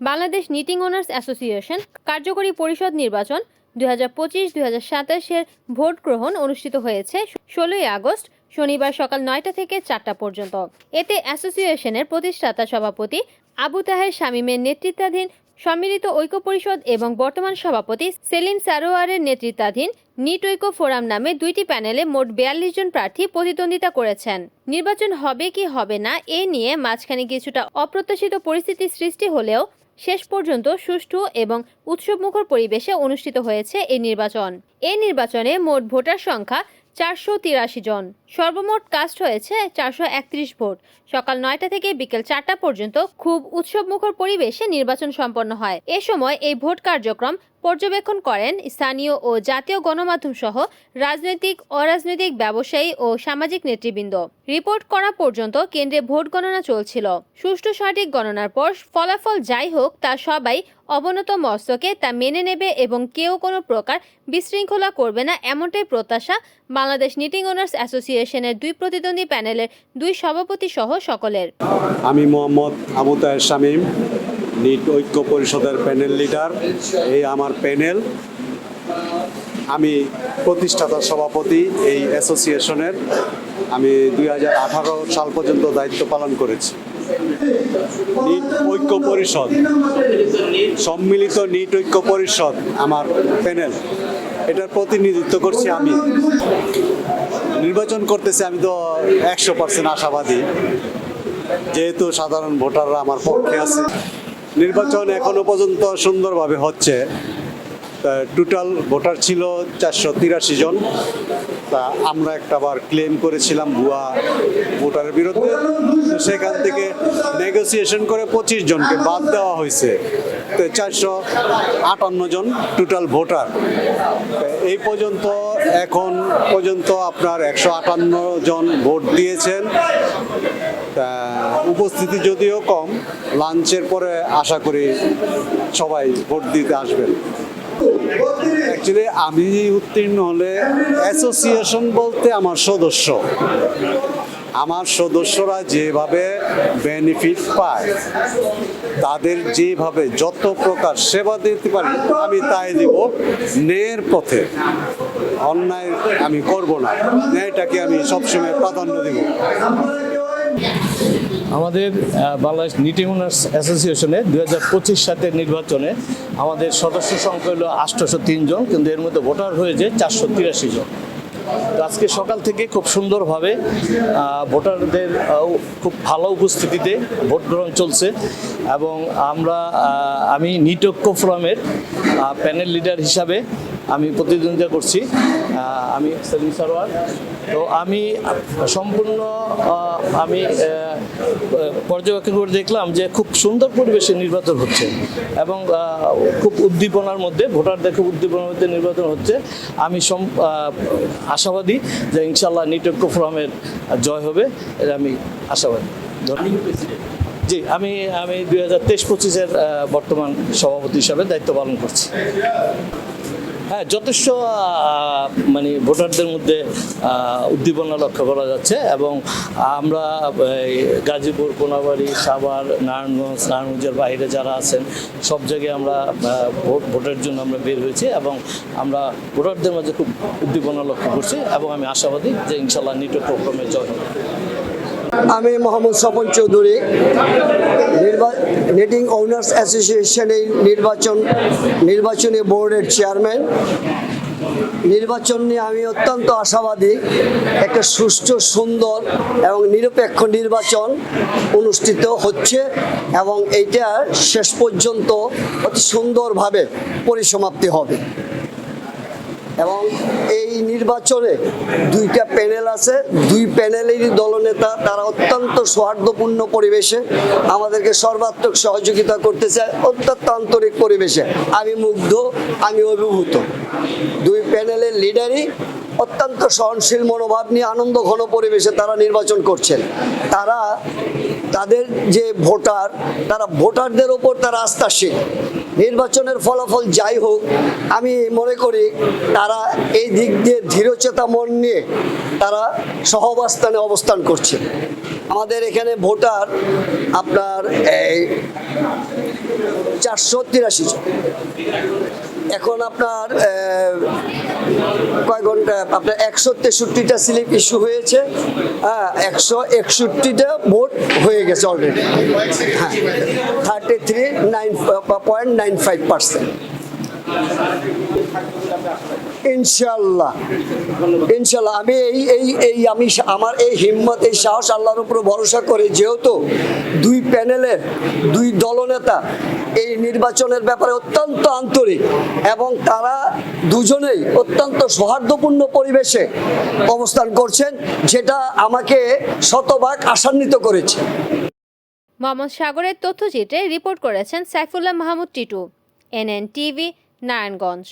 Bangladesh knitting owners association কার্যকরী পরিষদ নির্বাচন দুই হাজার পঁচিশ, দুই হাজার সাতাশের ভোট গ্রহণ অনুষ্ঠিত হয়েছে ষোলোই আগস্ট শনিবার সকাল নয়টা থেকে চারটা পর্যন্ত। এতে অ্যাসোসিয়েশনের প্রতিষ্ঠাতা সভাপতি আবু তাহের শামীমের নেতৃত্বাধীন সম্মিলিত ঐক্য পরিষদ এবং বর্তমান সভাপতি সেলিম সারোয়ারের নেতৃত্বাধীন নিট ঐক্য ফোরাম নামে দুইটি প্যানেলে মোট বিয়াল্লিশ জন প্রার্থী প্রতিদ্বন্দ্বিতা করেছেন। নির্বাচন হবে কি হবে না, এ নিয়ে মাঝখানে কিছুটা অপ্রত্যাশিত পরিস্থিতির সৃষ্টি হলেও শেষ পর্যন্ত সুষ্ঠু এবং উৎসবমুখর পরিবেশে অনুষ্ঠিত হয়েছে এই নির্বাচন। এই নির্বাচনে মোট ভোটার সংখ্যা চারশো তিরাশি জন। সর্বমোট কাস্ট হয়েছে চারশো একত্রিশ ভোট। সকাল নয়টা থেকে বিকেল চারটা পর্যন্ত খুব উৎসবমুখর পরিবেশে নির্বাচন সম্পন্ন হয়। এ সময় এই ভোট কার্যক্রম পর্যবেক্ষণ করেন স্থানীয় ও জাতীয় গণমাধ্যম সহ রাজনৈতিক, অরাজনৈতিক ব্যবসায়ী ও সামাজিক নেতৃবৃন্দ। রিপোর্ট করা পর্যন্ত কেন্দ্রে ভোট গণনা চলছিল। সুষ্ঠু সঠিক গণনার পর ফলাফল যাই হোক, তা সবাই অবনত মস্তকে তা মেনে নেবে এবং কেউ কোনো প্রকার বিশৃঙ্খলা করবে না এমনটাই প্রত্যাশা বাংলাদেশ নিটিং ওনার্স অ্যাসোসিয়েশনের দুই প্রতিদ্বন্দ্বী প্যানেলের দুই সভাপতি সহ সকলের। আমি মোহাম্মদ আবু তাহের শামীম ঐক্য পরিষদের প্যানেল লিডার, এই আমার প্যানেল। আমি প্রতিষ্ঠাতা সভাপতি এই অ্যাসোসিয়েশনের। আমি দুই হাজার আঠারো সাল পর্যন্ত দায়িত্ব পালন করেছি। নিট ঐক্য পরিষদ, সম্মিলিত নিট ঐক্য পরিষদ আমার প্যানেল। এটার প্রতিনিধিত্ব করছি আমি। নির্বাচন করতেছি আমি তো একশো পার্সেন্ট আশাবাদী। যেহেতু সাধারণ ভোটাররা আমার পক্ষে আছে। নির্বাচন এখনও পর্যন্ত সুন্দরভাবে হচ্ছে। টোটাল ভোটার ছিল চারশো তিরাশি জন। তা আমরা একটা বার ক্লেম করেছিলাম ভুয়া ভোটারের বিরুদ্ধে। সেখান থেকে নেগোসিয়েশন করে পঁচিশ জনকে বাদ দেওয়া হয়েছে। তো চারশো আটান্ন জন টোটাল ভোটার এই পর্যন্ত, এখন পর্যন্ত আপনার একশো আটান্ন জন ভোট দিয়েছেন। উপস্থিতি যদিও কম, লাঞ্চের পরে আশা করি সবাই ভোট দিতে আসবেন। অ্যাকচুয়ালি আমি উত্তীর্ণ হলে অ্যাসোসিয়েশন বলতে আমার সদস্য। আমার সদস্যরা যেভাবে বেনিফিট পায়, তাদের যেভাবে যত প্রকার সেবা দিতে পারি, আমি তাই দিব ন্যায়ের পথে। অন্যায় আমি করব না। ন্যায়টাকে আমি সবসময় প্রাধান্য দিব। আমাদের বাংলাদেশ নিটিং ওনার্স অ্যাসোসিয়েশনে দু হাজার পঁচিশ সালের নির্বাচনে আমাদের সদস্য সংখ্যা হলো আটশোশো জন, কিন্তু এর মধ্যে ভোটার হয়েছে চারশো তিরাশি জন। তো আজকে সকাল থেকে খুব সুন্দরভাবে ভোটারদের খুব ভালো উপস্থিতিতে ভোট গ্রহণ চলছে এবং আমরা আমি নিটক্য ফোরামের প্যানেল লিডার হিসাবে আমি প্রতিদ্বন্দ্বিতা করছি। আমি সেলিম সারোয়ার তো আমি সম্পূর্ণ আমি পর্যবেক্ষণ করে দেখলাম যে খুব সুন্দর পরিবেশে নির্বাচন হচ্ছে এবং খুব উদ্দীপনার মধ্যে ভোটারদের খুব উদ্দীপনার মধ্যে নির্বাচন হচ্ছে। আমি সম- আশাবাদী যে ইনশাল্লাহ নিটক্য ফোরামের জয় হবে এটা আমি আশাবাদী। জি আমি আমি দুই হাজার তেইশ পঁচিশের বর্তমান সভাপতি হিসাবে দায়িত্ব পালন করছি। হ্যাঁ যথেষ্ট মানে ভোটারদের মধ্যে উদ্দীপনা লক্ষ্য করা যাচ্ছে এবং আমরা গাজীপুর, কোনাবাড়ি, সাভার, নারায়ণগঞ্জ, নারায়ণগঞ্জের বাইরে যারা আছেন, সব জায়গায় আমরা ভোট, ভোটের জন্য আমরা বের হয়েছি এবং আমরা ভোটারদের মাঝে খুব উদ্দীপনা লক্ষ্য করছি এবং আমি আশাবাদী যে ইনশাল্লাহ নিটো প্রোগ্রামে জয় আমি মোহাম্মদ স্বপন চৌধুরী। নিটিং ওনার্স অ্যাসোসিয়েশনের নির্বাচন নির্বাচনী বোর্ডের চেয়ারম্যান। নির্বাচন নিয়ে আমি অত্যন্ত আশাবাদী। একটা সুষ্ঠু, সুন্দর এবং নিরপেক্ষ নির্বাচন অনুষ্ঠিত হচ্ছে এবং এইটা শেষ পর্যন্ত অতি সুন্দরভাবে পরিসমাপ্তি হবে। এবং এই নির্বাচনে দুইটা প্যানেল আছে। দুই প্যানেলেরই দলনেতা, তারা অত্যন্ত সৌহার্দ্যপূর্ণ পরিবেশে আমাদেরকে সর্বাত্মক সহযোগিতা করতেছে, অত্যন্ত আন্তরিক পরিবেশে। আমি মুগ্ধ, আমি অভিভূত। দুই প্যানেলের লিডারই অত্যন্ত সহনশীল মনোভাব নিয়ে আনন্দ, ঘন পরিবেশে তারা নির্বাচন করছেন। তারা তাদের যে ভোটার, তারা ভোটারদের ওপর তারা আস্থাশীল। নির্বাচনের ফলাফল যাই হোক, আমি মনে করি তারা এই দিক দিয়ে ধীরচেতা মন নিয়ে তারা সহবাস্থানে অবস্থান করছে। আমাদের এখানে ভোটার আপনার এই চারশো তিরাশি জন। এখন আপনার কয় ঘণ্টা? আপনার একশো তেষট্টিটা স্লিপ ইস্যু হয়েছে। হ্যাঁ একশো একষট্টিটা ভোট হয়ে গেছে অলরেডি হ্যাঁ thirty three nine point nine five percent ইনশাল্লাহ ইনশাল্লাহ আমি এই এই এই, আমি আমার এই হিম্মত, এই সাহস আল্লাহর উপর ভরসা করে, যেহেতু দুই প্যানেলের, দুই দলনেতা এই নির্বাচনের ব্যাপারে অত্যন্ত আন্তরিক এবং তারা দুজনেই অত্যন্ত সৌহার্দ্যপূর্ণ পরিবেশে অবস্থান করছেন, যেটা আমাকে শতভাগ আশান্বিত করেছে। মোহাম্মদ সাগরের তথ্যচিত্রে রিপোর্ট করেছেন সাইফুল্লাহ মাহমুদ টিটু, এনএন টিভি নারায়ণগঞ্জ